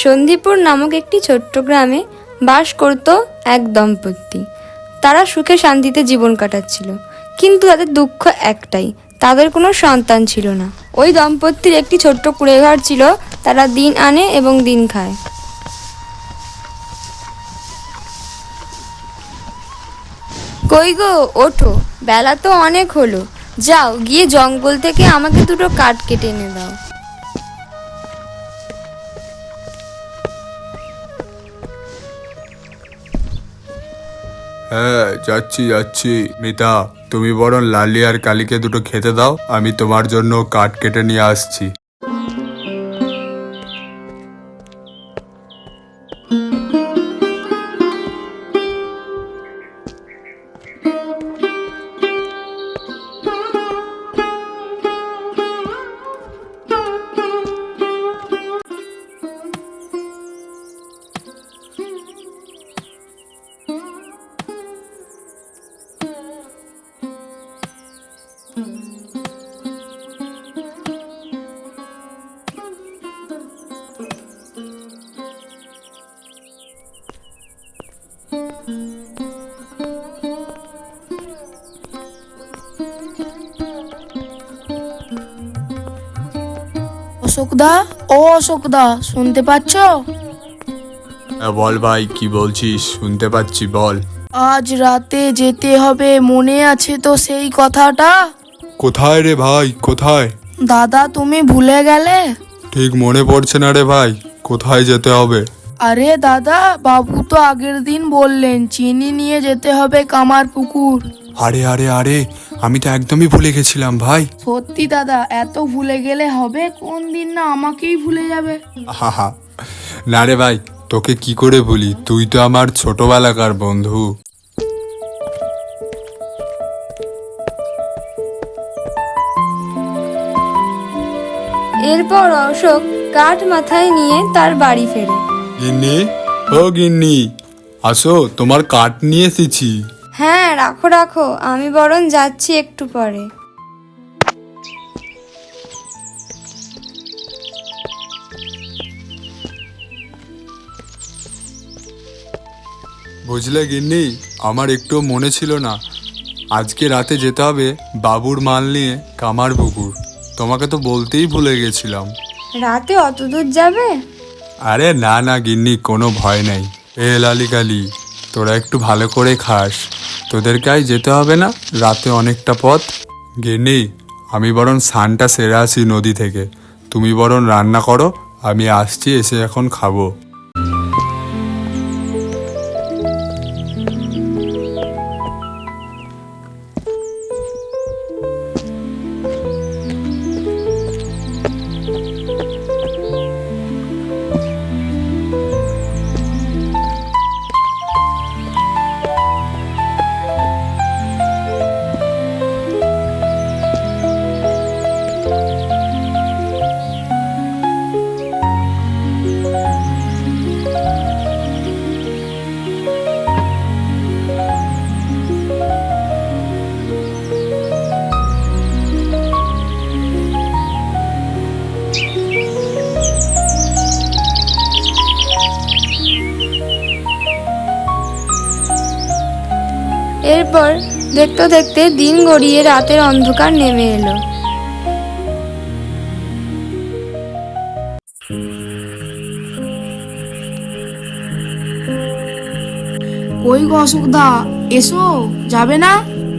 সন্দীপুর নামক একটি ছোট্ট গ্রামে বাস করত এক দম্পতি। তারা সুখে শান্তিতে জীবন কাটাচ্ছিল, কিন্তু তাদের দুঃখ একটাই, তাদের কোনো সন্তান ছিল না। ওই দম্পতির একটি ছোট্ট কুড়েঘর ছিল, তারা দিন আনে এবং দিন খায়। কই গো, ওঠো। বেলা তো অনেক হলো। যাও, গিয়ে জঙ্গল থেকে আমাকে দুটো কাঠ কেটে এনে দাও। হ্যাঁ যাচ্ছি যাচ্ছি। মিতা তুমি বরং লালি আর কালীকে দুটো খেতে দাও। আমি তোমার জন্য কাঠ কেটে নিয়ে আসছি। অশোকদা ও অশোকদা শুনতে পাচ্ছ? হ্যাঁ, বল ভাই কি বলছিস? শুনতে পাচ্ছি বল। আজ রাতে যেতে হবে মনে আছে তো সেই কথাটা? কোথায় রে ভাই কোথায়? দাদা তুমি ভুলে গেলে? ঠিক মনে পড়ছে না রে ভাই কোথায় যেতে হবে? আরে দাদা বাবু তো আগের দিন বললেন চিনি নিয়ে যেতে হবে কামার পুকুর আরে আরে আরে আমি তো একদমই ভুলে গেছিলাম ভাই। সত্যি দাদা এত ভুলে গেলে হবে? কোন দিন না আমাকেই ভুলে যাবে? হাহা না রে ভাই তোকে কি করে বলি? তুই তো আমার ছোটবেলাকার বন্ধু। এরপর অশোক কাঠ মাথায় নিয়ে তার বাড়ি ফেরে। গিন্নি ও গিন্নি। আসো তোমার কাঠ নিয়ে এসেছি। রাখো রাখো আমি বরং যাচ্ছি একটু পরে। বুঝলে গিন্নি আমার একটু মনে ছিল না। আজকে রাতে যেতে হবে বাবুর মাল নিয়ে কামার পুকুর তোমাকে তো বলতেই ভুলে গেছিলাম। রাতে অত দূর যাবে? আরে না না গিন্নি কোনো ভয় নেই। এ লালি কালি তোরা একটু ভালো করে খাস। তোদেরকে আজ যেতে হবে না। রাতে অনেকটা পথ। গে নেই আমি বরং সানটা সেরে আসি নদী থেকে। তুমি বরং রান্না করো, আমি আসছি এসে এখন খাব। এরপর দেখতে দেখতে দিন গড়িয়ে রাতের অন্ধকার নেমে এলো। কই গো অশোকদা এসো যাবে না?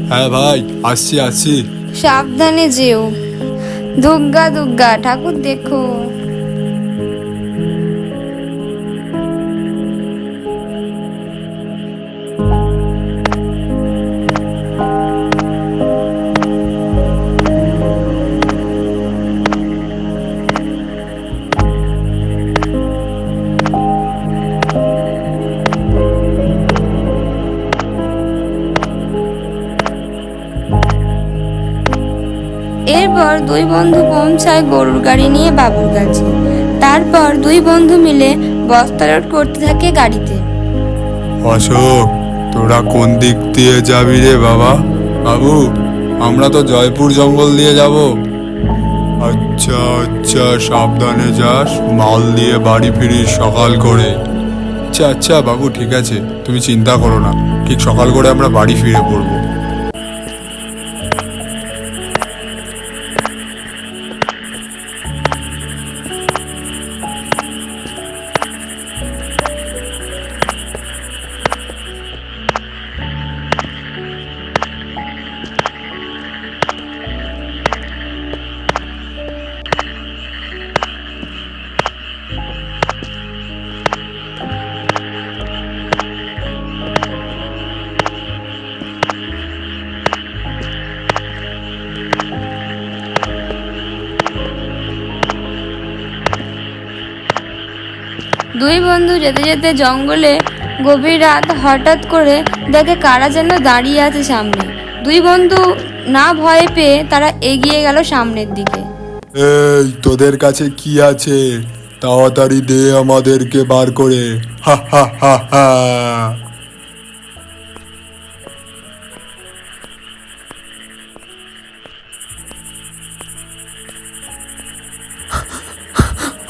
হ্যাঁ ভাই আসছি আসছি। সাবধানে যেও। দুগ্গা দুগ্গা ঠাকুর দেখো। এরপর দুই বন্ধু পৌঁছায় গরুর গাড়ি নিয়ে বাবুর কাছে। তারপর দুই বন্ধু মিলে বস্তা লোড করতে থাকে গাড়িতে। অশোক, তোরা কোন দিক দিয়ে যাবি রে বাবা? বাবু, আমরা তো জয়পুর জঙ্গল দিয়ে যাব। আচ্ছা আচ্ছা সাবধানে যাস, মাল দিয়ে বাড়ি ফিরিস সকাল করে। আচ্ছা আচ্ছা বাবু, ঠিক আছে, তুমি চিন্তা করো না। ঠিক সকাল করে আমরা বাড়ি ফিরে পড়ব। দুই বন্ধু যেতে যেতে জঙ্গলে গভীর রাত হঠাৎ করে দেখে কারা যেন দাঁড়িয়ে আছে সামনে। দুই বন্ধু না ভয় পেয়ে তারা এগিয়ে গেল সামনের দিকে। এই, তোদের কাছে কি আছে? তাড়াতাড়ি দে আমাদেরকে বার করে।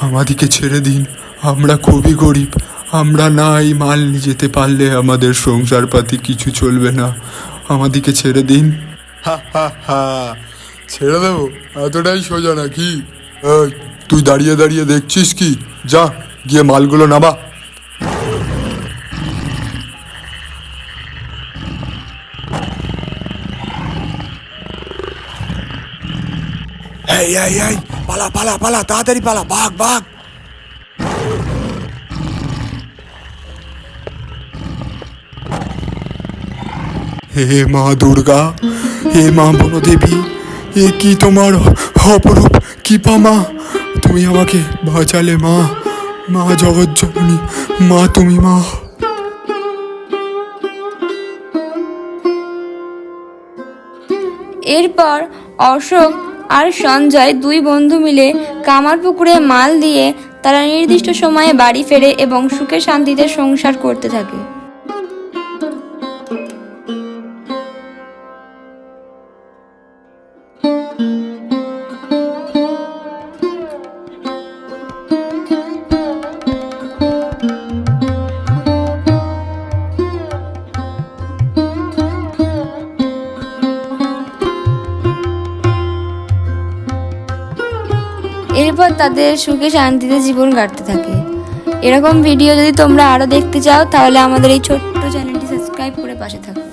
আমাদিকে ছেড়ে দিন। আমরা খুবই গরিব। আমরা না এই মাল নিয়ে যেতে পারলে আমাদের সংসার পাতি কিছু চলবে না। আমাদিকে ছেড়ে দিন। হা হা হা। ছেড়ে দেবো? এতটাই সোজা নাকি? তুই দাঁড়িয়ে দাঁড়িয়ে দেখছিস কি? যা গিয়ে মালগুলো নামা। এই এই এই পালা পালা পালা তাড়াতাড়ি পালা। বাঘ ভাগ। হে মা দুর্গা, হে মা বনদেবী, এ কি তোমার অপরূপ কৃপা মা? তুমি আমাকে বাঁচালে মা মা জগৎ জননী মা তুমি মা। এরপর অশোক আর সঞ্জয় দুই বন্ধু মিলে কামার পুকুরে মাল দিয়ে তারা নির্দিষ্ট সময়ে বাড়ি ফেরে এবং সুখে শান্তিতে সংসার করতে থাকে। এরপর তাদের সুখে শান্তিতে জীবন কাটতে থাকে। এরকম ভিডিও যদি তোমরা আরও দেখতে চাও, তাহলে আমাদের এই ছোট্ট চ্যানেলটি সাবস্ক্রাইব করে পাশে থাকো।